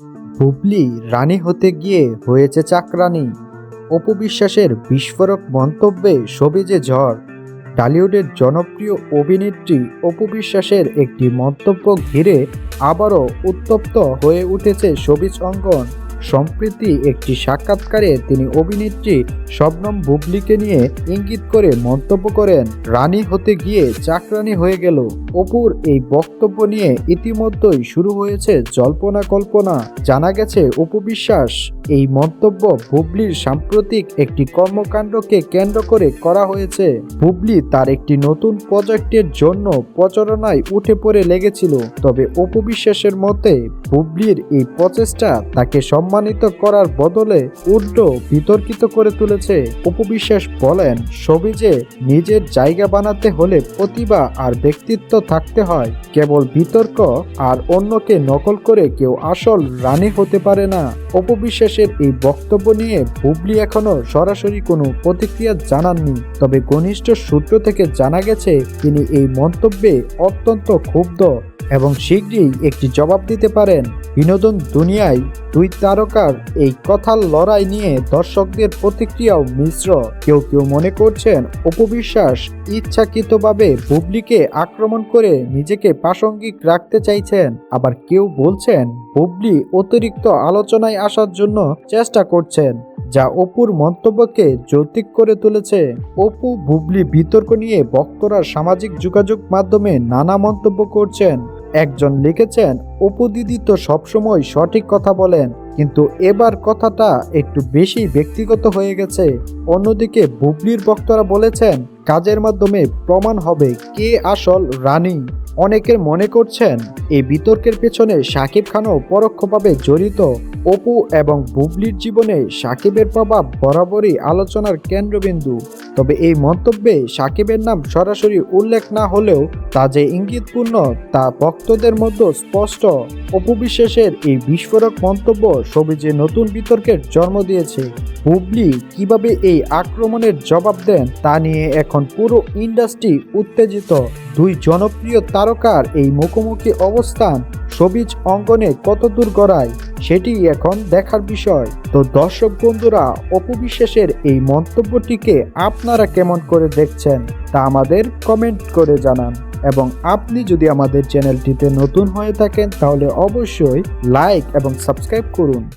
হুবলি রানী হতে গিয়ে হয়েছে চাকরানি। অপবিশ্বাসের বিস্ফোরক মন্তব্যে সবিজে ঝড়। টলিউডের জনপ্রিয় অভিনেত্রী অপবিশ্বাসের একটি মন্তব্য ঘিরে আবারও উত্তপ্ত হয়ে উঠেছে সবিজ অঙ্গন। সম্প্রতি একটি সাক্ষাৎকারে তিনি অভিনেত্রী শবনম বুবলিকে নিয়ে ইঙ্গিত করে মন্তব্য করেন, রানী হতে গিয়ে চাকরানি হয়ে গেল। অপুর এই বক্তব্য নিয়ে ইতিমধ্যেই শুরু হয়েছে জল্পনা কল্পনা। জানা গেছে, অপু বিশ্বাস এই মন্তব্য বুবলির সাম্প্রতিক একটি কর্মকাণ্ডকে কেন্দ্র করে করা হয়েছে। বুবলি তার একটি নতুন প্রজেক্টের জন্য প্রচারণায় উঠে পড়ে লেগেছিল। তবে অপু বিশ্বাসের মতে বুবলির এই প্রচেষ্টা তাকে সম্মানিত করার বদলে উল্টো বিতর্কিত করে তুলেছে। অপু বিশ্বাস বলেন সবিজে নিজের জায়গা বানাতে হলে প্রতিভা আর ব্যক্তিত্ব থাকতে হয়। কেবল বিতর্ক আর অন্যকে নকল করে কেউ আসল রানী হতে পারে না। অপু বিশ্বাসের এই বক্তব্য নিয়ে হুবলি এখনও সরাসরি কোনো প্রতিক্রিয়া জানাননি। তবে ঘনিষ্ঠ সূত্র থেকে জানা গেছে, তিনি এই মন্তব্যে অত্যন্ত ক্ষুব্ধ। এবং শীঘ্রই একটি জবাব দিতে পারেন। বিনোদন দুনিয়ায় দুই তারকার এই কথার লড়াই নিয়ে দর্শকদের প্রতিক্রিয়াও মিশ্র। কেউ কেউ মনে করছেন অপবিশ্বাস ইচ্ছাকৃতভাবে বুবলিকে আক্রমণ করে নিজেকে প্রাসঙ্গিক রাখতে চাইছেন। আবার কেউ বলছেন, বুবলি অতিরিক্ত আলোচনায় আসার জন্য চেষ্টা করছেন, যা অপুর মন্তব্যকে যৌক্তিক করে তুলেছে। অপু বুবলি বিতর্ক নিয়ে বক্তরা সামাজিক যোগাযোগ মাধ্যমে নানা মন্তব্য করছেন। একজন লিখেছেন উপদিদি দিদি তো সবসময় সঠিক কথা বলেন, কিন্তু এবার কথাটা একটু বেশি ব্যক্তিগত হয়ে গেছে। অন্যদিকে বুবলির বক্তরা বলেছেন, কাজের মাধ্যমে প্রমাণ হবে কে আসল রানী। অনেকের মনে করছেন এই বিতর্কের পেছনে সাকিব খানও পরোক্ষভাবে জড়িত। অপু এবং বুবলির জীবনে সাকিবের প্রভাব বরাবরই আলোচনার কেন্দ্রবিন্দু। তবে এই মন্তব্যে সাকিবের নাম সরাসরি উল্লেখ না হলেও তা যে ইঙ্গিতপূর্ণ তা ভক্তদের মধ্যে স্পষ্ট। অপু বিশ্বাসের এই বিস্ফোরক মন্তব্য সবিজে নতুন বিতর্কের জন্ম দিয়েছে, বুবলি কীভাবে এই আক্রমণের জবাব দেন তা নিয়ে এখন পুরো ইন্ডাস্ট্রি উত্তেজিত। দুই জনপ্রিয় তারকার এই মুখোমুখি অবস্থান সবিজ অঙ্গনে কতদূর গড়ায়? সেটি এখন দেখার বিষয়। তো দর্শক বন্ধুরা, অপবিশ্বাসের এই মন্তব্যটিকে আপনারা কেমন করে দেখছেন তা আমাদের কমেন্ট করে জানান। এবং আপনি যদি আমাদের চ্যানেলটিতে নতুন হয়ে থাকেন, তাহলে অবশ্যই লাইক এবং সাবস্ক্রাইব করুন।